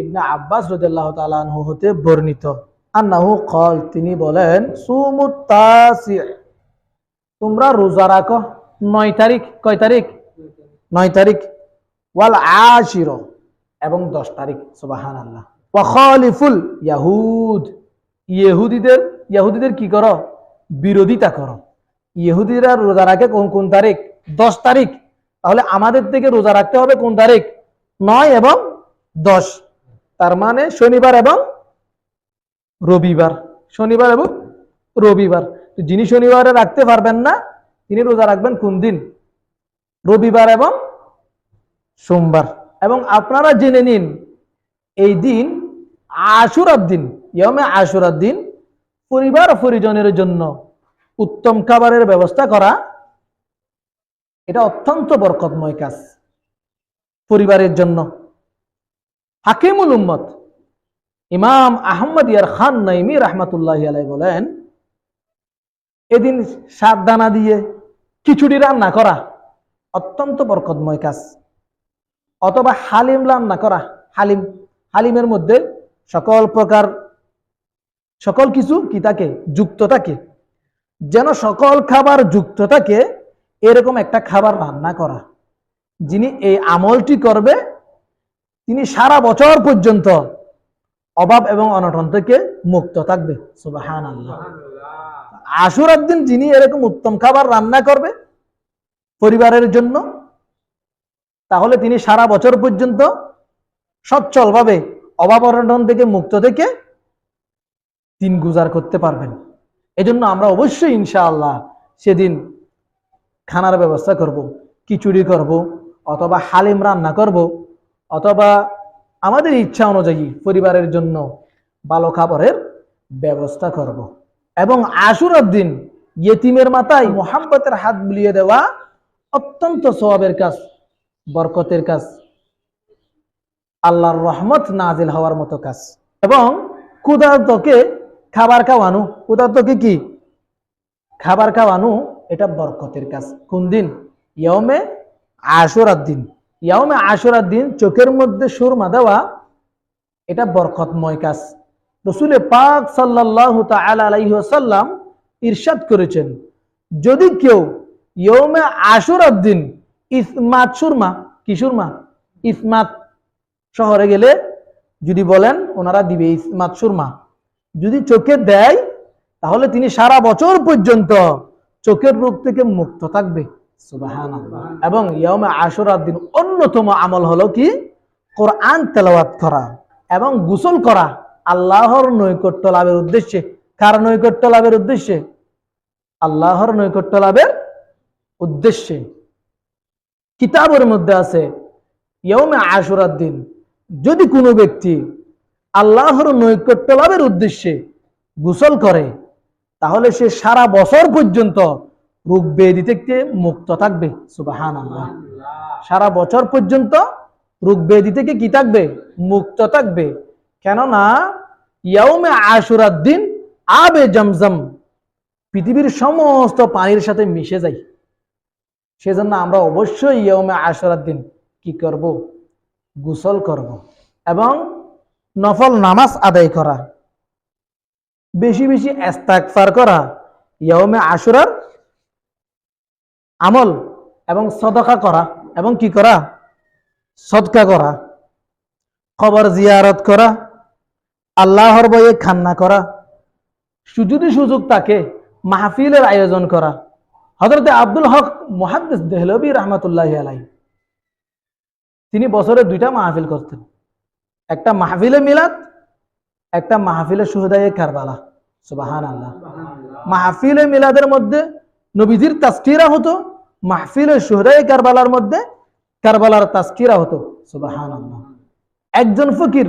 ইবনে আব্বাস হতে বর্ণিত। আন্নাহু কল তিনি বলেন তোমরা রোজা রাখো। নয় তারিখ, কয় তারিখ? নয় তারিখ। ওয়াল আশির, এবং দশ তারিখ সুবাহান আল্লাহ ইয়াহুদ। ইহুদিদের ইহুদিদের কি করো? বিরোধিতা করো। ইহুদিরা রোজা রাখে কোন কোন তারিখ? দশ তারিখ। তাহলে আমাদের থেকে রোজা রাখতে হবে কোন তারিখ? নয় এবং দশ। তার মানে শনিবার এবং রবিবার। শনিবার এবং রবিবার। যিনি শনিবারে রাখতে পারবেন না, তিনি রোজা রাখবেন কোন দিন? রবিবার এবং সোমবার। এবং আপনারা জেনে নিন, এই দিন আশুরার দিন ইয়মে আশুরার দিন পরিবার পরিজনের জন্য উত্তম খাবারের ব্যবস্থা করা, এটা অত্যন্ত বরকতময় কাজ পরিবারের জন্য। হাকিমুল উম্মত। ইমাম আহমদ ইয়ার খান নাইমি রহমতুল্লাহ আলাই বলেন, এদিন সাত দানা দিয়ে খিচুড়ি রান্না করা অত্যন্ত বরকতময় কাজ। অথবা হালিম রান্না করা, হালিম, হালিমের মধ্যে সকল প্রকার, সকল কিছু কি থাকে? যুক্ত থাকে। যেন সকল খাবার যুক্ত থাকে, এরকম একটা খাবার রান্না করা। যিনি এই আমলটি করবে তিনি সারা বছর পর্যন্ত অভাব এবং অনটন থেকে মুক্ত থাকবে। সুবাহান আল্লাহ আশুরার যিনি এরকম উত্তম খাবার রান্না করবে পরিবারের জন্য, তাহলে তিনি সারা বছর পর্যন্ত সচ্ছলভাবে অভাব অনটন থেকে মুক্ত থেকে দিন গুজার করতে পারবেন। এজন্য আমরা অবশ্যই ইনশাআল্লাহ সেদিন খানার ব্যবস্থা করব, খিচুড়ি করব, অথবা হালিম রান্না করব। অথবা আমাদের ইচ্ছা অনুযায়ী পরিবারের জন্য ভালো খাবারের ব্যবস্থা করব। এবং আশুরার দিন ইয়েতিমের মাথায় মোহাম্মতের হাত বুলিয়ে দেওয়া অত্যন্ত সবাবের কাজ, বরকতের কাজ, আল্লাহর রহমত নাজিল হওয়ার মতো কাজ। এবং ক্ষুধার্তকে খাবার খাওয়ানো, ক্ষুধার্তকে কি? খাবার খাওয়ানো, এটা বরকতের কাজ। কোন দিন? ইয়মে আশুরার দিন। ইয়মে আশুরার দিন চোখের মধ্যে সুরমা দেওয়া, এটা বরকতময় কাজ। রসুলে পাক সাল্লাহ আলাইসাল্লাম ইরশাদ করেছেন, যদি কেউ ইয়মে আশুরার দিন ইসমাত সুরমা, কি সুরমা? ইসমাত শহরে গেলে যদি বলেন ওনারা দিবে ইসমাত সুরমা। যদি চোখে দেয়, তাহলে তিনি সারা বছর পর্যন্ত চোখের রোগ থেকে মুক্ত থাকবে। এবং ইয়মে আশুরার দিন অন্যতম আমল হলো কি? কোরআন তেলাওয়াত করা এবং গোসল করা। আল্লাহর নৈকট্য লাভের উদ্দেশ্যে। কার নৈকট্য লাভের উদ্দেশ্যে? আল্লাহর নৈকট্য লাভের উদ্দেশ্যে। কিতাবের মধ্যে আছে ইয়মে আশুরার দিন যদি কোনো ব্যক্তি আল্লাহর নৈকট্য লাভের উদ্দেশ্যে গোসল করে, তাহলে সে সারা বছর পর্যন্ত রোগ ব্যাধি থেকে মুক্ত থাকবে সুবাহান আল্লাহ সারা বছর পর্যন্ত রোগ ব্যাধি থেকে কি থাকবে? মুক্ত থাকবে। কেননা, ইয়াউমে আশুরার দিন আবে জমজম, পৃথিবীর সমস্ত পানির সাথে মিশে যায়। সেজন্য আমরা অবশ্যই ইয়মে আশুরার দিন কি করব? গোসল করব। এবং নফল নামাজ আদায় করা। বেশি বেশি এস্তাকফার করা। ইয়মে আশুরার আমল এবং সদকা করা এবং কি করা? সদকা করা। খবর জিয়ারত করা, আল্লাহর বয়ে খান্না করা সু- যদি সুযোগ তাকে মাহফিলের আয়োজন করা। হজরতে আব্দুল হক মোহাদ্দিস দেহলবী রহমতুল্লাহ আলাই তিনি বছরে দুইটা মাহফিল করতেন। একটা মাহফিলে মিলাদ, একটা মাহফিলে সুহদায়ে কারবালা। সুবাহান আল্লাহ মাহফিলে মিলাদের মধ্যে নবীজির তাস্কিরা হতো মাহফিলে সুহদায়ে কারবালার মধ্যে কারবালার তাস্কিরা হতো একজন ফকির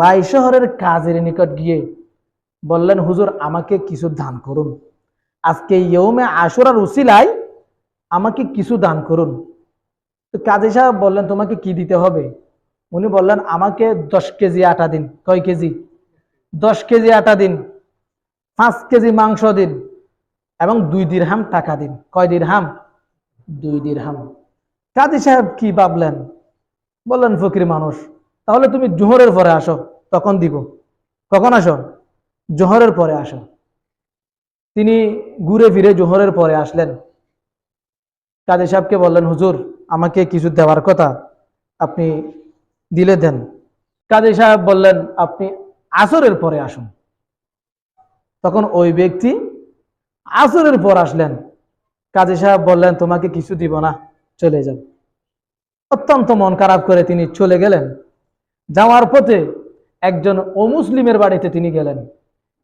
রায় শহরের কাজের নিকট গিয়ে বললেন, হুজুর, আমাকে কিছু দান করুন। আজকে ইয়মে আশুরার উসিলায় আমাকে কিছু দান করুন। তো কাজী সাহেব বললেন, তোমাকে কি দিতে হবে? উনি বললেন, আমাকে দশ কেজি আটা দিন। কয় কেজি? দশ কেজি আটা দিন, পাঁচ কেজি মাংস দিন এবং দুই দিরহাম টাকা দিন। কয় দিরহাম? দুই দিরহাম। কাজী সাহেব কি ভাবলেন? বললেন, ফকির মানুষ, তাহলে তুমি জোহরের পরে আসো, তখন দিব। কখন আসো? জোহরের পরে আসো। তিনি ঘুরে ফিরে জোহরের পরে আসলেন। কাজী সাহেবকে বললেন, হুজুর, আমাকে কিছু দেওয়ার কথা, আপনি দিলে দেন। কাজী সাহেব বললেন, আপনি আসরের পরে আসুন। তখন ওই ব্যক্তি আসরের পর আসলেন। কাজী সাহেব বললেন, তোমাকে কিছু দিব না, চলে যাও। অত্যন্ত মন খারাপ করে তিনি চলে গেলেন। যাওয়ার পথে একজন অমুসলিমের বাড়িতে তিনি গেলেন।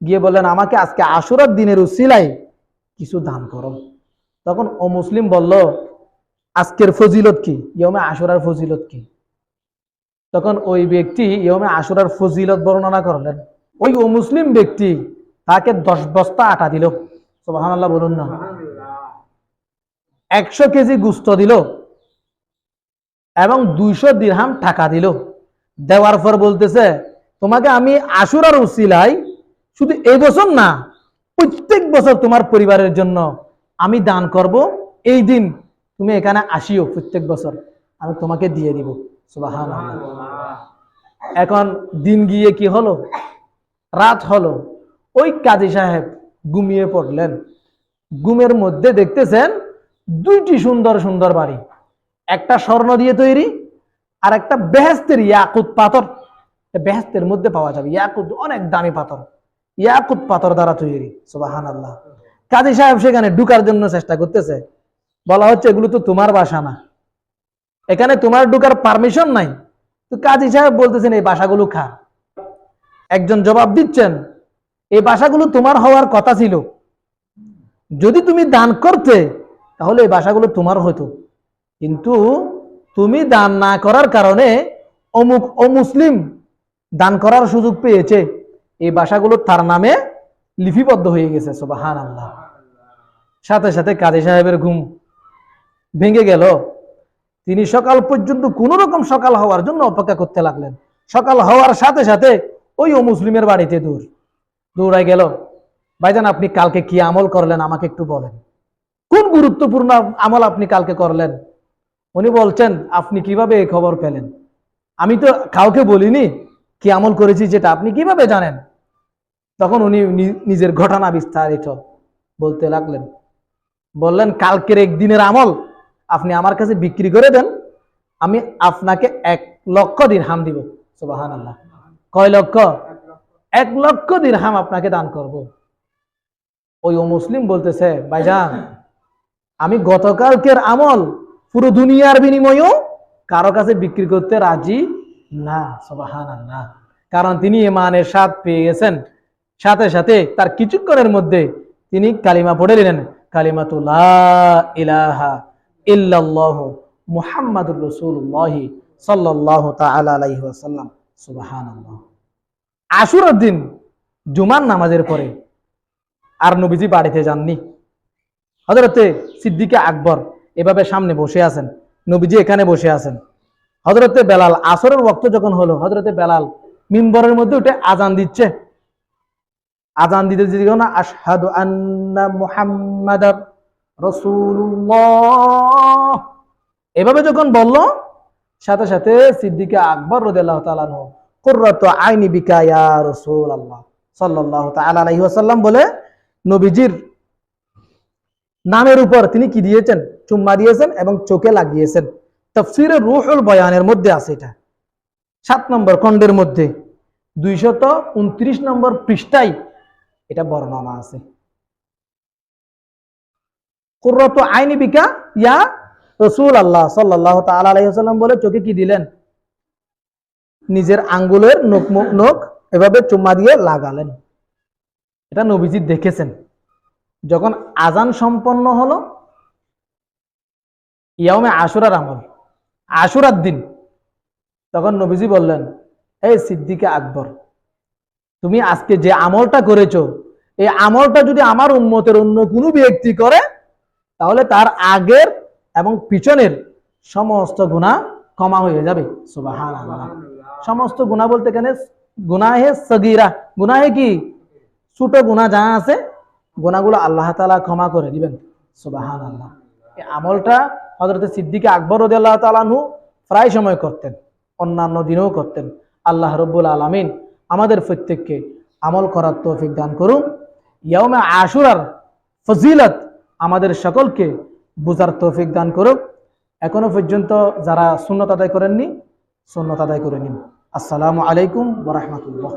গিয়ে বললেন, আমাকে আজকে আশুরার দিনের উসিলাই কিছু দান করো। তখন ও মুসলিম বলল, আজকের ফজিলত কি? ইয়মে আশুরার ফজিলত কি? তখন ওই ব্যক্তি ইয়মে আশুরার ফজিলত বর্ণনা করলেন। ওই ও মুসলিম ব্যক্তি তাকে দশ বস্তা আটা দিল। সোবাহান আল্লাহ বলুন না। একশো কেজি গুস্ত দিল এবং দুইশো দিরহাম টাকা দিল। দেওয়ার পর বলতেছে, তোমাকে আমি আশুরার উসিলাই শুধু এই বছর না, প্রত্যেক বছর তোমার পরিবারের জন্য আমি দান করব। এই দিন তুমি এখানে আসিও প্রত্যেক বছর, আমি তোমাকে দিয়ে দিব। সুবাহান এখন দিন গিয়ে কি হলো? রাত হলো। ওই কাজী সাহেব ঘুমিয়ে পড়লেন। ঘুমের মধ্যে দেখতেছেন দুইটি সুন্দর সুন্দর বাড়ি। একটা স্বর্ণ দিয়ে তৈরি, আর একটা বেহেস্তের ইয়াকুত পাথর। বেহেস্তের মধ্যে পাওয়া যাবে। ইয়াকুত অনেক দামি পাথর। ইয়াকুত পাথর দ্বারা তৈরি। সুবাহান আল্লাহ কাজী সাহেব সেখানে ঢুকার জন্য চেষ্টা করতেছে। বলা হচ্ছে, এগুলো তো তোমার বাসা না। এখানে তোমার ঢুকার পারমিশন নাই। তো কাজী সাহেব বলতেছেন, এই বাসাগুলো খা একজন জবাব দিচ্ছেন, এই বাসাগুলো তোমার হওয়ার কথা ছিল। যদি তুমি দান করতে তাহলে এই বাসাগুলো তোমার হতো কিন্তু তুমি দান না করার কারণে অমুক অমুসলিম দান করার সুযোগ পেয়েছে। এই বাসাগুলো তার নামে লিপিবদ্ধ হয়ে গেছে সোবাহান আল্লাহ সাথে সাথে কাজী সাহেবের ঘুম ভেঙে গেল। তিনি সকাল পর্যন্ত কোন রকম সকাল হওয়ার জন্য অপেক্ষা করতে লাগলেন। সকাল হওয়ার সাথে সাথে ওই ও মুসলিমের বাড়িতে দূর দৌড়ায় গেল। ভাইজান, আপনি কালকে কি আমল করলেন আমাকে একটু বলেন। কোন গুরুত্বপূর্ণ আমল আপনি কালকে করলেন? উনি বলছেন, আপনি কীভাবে এই খবর পেলেন? আমি তো কাউকে বলিনি কি আমল করেছি যেটা আপনি কীভাবে জানেন। তখন উনি নিজের ঘটনা বিস্তারিত বলতে লাগলেন। বললেন, কালকের একদিনের আমল আপনি আমার কাছে বিক্রি করে দেন, আমি আপনাকে এক লক্ষ দিরহাম দিব। আল্লাহ কয় লক্ষ? এক লক্ষ দিরহাম আপনাকে দান করব। ওই ও মুসলিম বলতেছে, ভাইজান আমি গতকালকের আমল পুরো দুনিয়ার বিনিময়েও কারও কাছে বিক্রি করতে রাজি না সবাহান আল্লাহ কারণ তিনি ইমানের স্বাদ পেয়ে গেছেন। সাথে সাথে তার কিছুক্ষণের মধ্যে তিনি কালিমা পড়ে নিলেন কালিমাতুল্লাহ ইলাহা ইল্লাল্লাহ মুহাম্মাদুর রাসূলুল্লাহ সাল্লাল্লাহু তাআলা আলাইহি ওয়াসাল্লাম, সুবহানাল্লাহ। দিন জুমার নামাজের পরে আর নবীজি বাড়িতে যাননি। হজরতে সিদ্দিকে আকবর এভাবে সামনে বসে আছেন, নবীজি এখানে বসে আছেন। হজরতে বেলাল আসরের ওক্ত যখন হলো হজরতে বেলাল মিম্বরের মধ্যে উঠে আজান দিচ্ছে। আজান দিতে না আশহাদু আন্না রাসূলুল্লাহ। এভাবে যখন বলল, সাথে সাথে সিদ্দিকে আকবর রাদিয়াল্লাহু তাআলা আনহু, কুররাতু আইনি বিকা ইয়া রাসূলুল্লাহ। সাল্লাল্লাহু তাআলা আলাইহি ওয়াসাল্লাম বলে, নবীজির নামের উপর তিনি কি দিয়েছেন? চুম্মা দিয়েছেন এবং চোখে লাগিয়েছেন। তফসিরে রুহুল বয়ানের মধ্যে আছে এটা। সাত নম্বর খণ্ডের মধ্যে। দুইশত উনত্রিশ নম্বর পৃষ্ঠায় এটা বর্ণনা আছে। কুর্রত আইনি বিকা ইয়া রসুল আল্লাহ সাল্লাহ তাল্লাম বলে, চোখে কি দিলেন? নিজের আঙ্গুলের নখ নখ এভাবে চুম্মা দিয়ে লাগালেন। এটা নবীজি দেখেছেন। যখন আজান সম্পন্ন হলো ইয়ামে আশুরার আমল, আশুরার দিন, তখন নবীজি বললেন, এই সিদ্দিকে আকবর, তুমি আজকে যে আমলটা করেছ, এই আমলটা যদি আমার উন্মতের অন্য কোনো ব্যক্তি করে, তাহলে তার আগের এবং পিছনের সমস্ত গুণা ক্ষমা হয়ে যাবে। সমস্ত গুণা বলতে এখানে গুনাহে সগিরা। গুনাহে কি? ছোট গুণা যা আছে গুণাগুলো আল্লাহ তালা ক্ষমা করে দিবেন। সুবাহান আল্লাহ এই আমলটা হজরত সিদ্দিকে আকবর রদি আল্লাহ তালানহু প্রায় সময় করতেন, অন্যান্য দিনেও করতেন। আল্লাহ রব্বুল আলমিন আমাদের প্রত্যেককে আমল করার তৌফিক দান করুন। ইয়মে আশুরার ফজিলত আমাদের সকলকে বুঝার তৌফিক দান করুক। এখনও পর্যন্ত যারা শূন্যত আদায় করেননি শূন্যত আদায় করে নিন। আসসালামু আলাইকুম বরহমতুল্লাহ